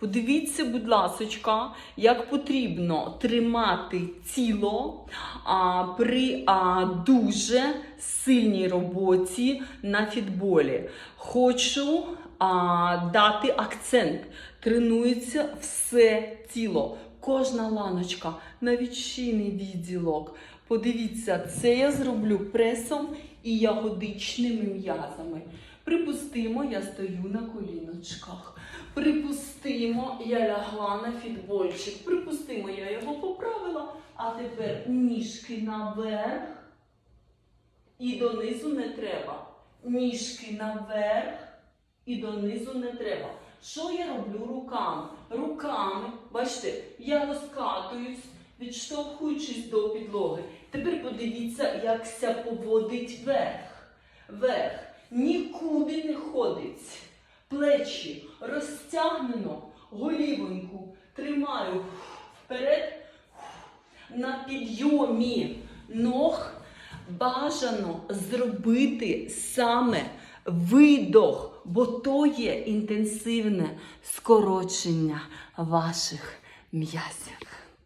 Подивіться, будь ласочка, як потрібно тримати тіло а, при а, дуже сильній роботі на фітболі. Хочу а, дати акцент. Тренується все тіло, кожна ланочка, навіть шийний відділок. Подивіться, це я зроблю пресом і ягодичними м'язами. Припустимо, я стою на коліночках. Припустимо, я лягла на фітбольчик. Припустимо, я його поправила. А тепер ніжки наверх. І донизу не треба. Ніжки наверх і донизу не треба. Що я роблю руками? Руками, бачите, я розкатуюсь, відштовхуючись до підлоги. Тепер подивіться, як ся поводить верх. Верх нікуди не ходить. Плечі розтягнено, голівоньку тримаю вперед. На підйомі ног бажано зробити саме видох, бо то є інтенсивне скорочення ваших м'язів.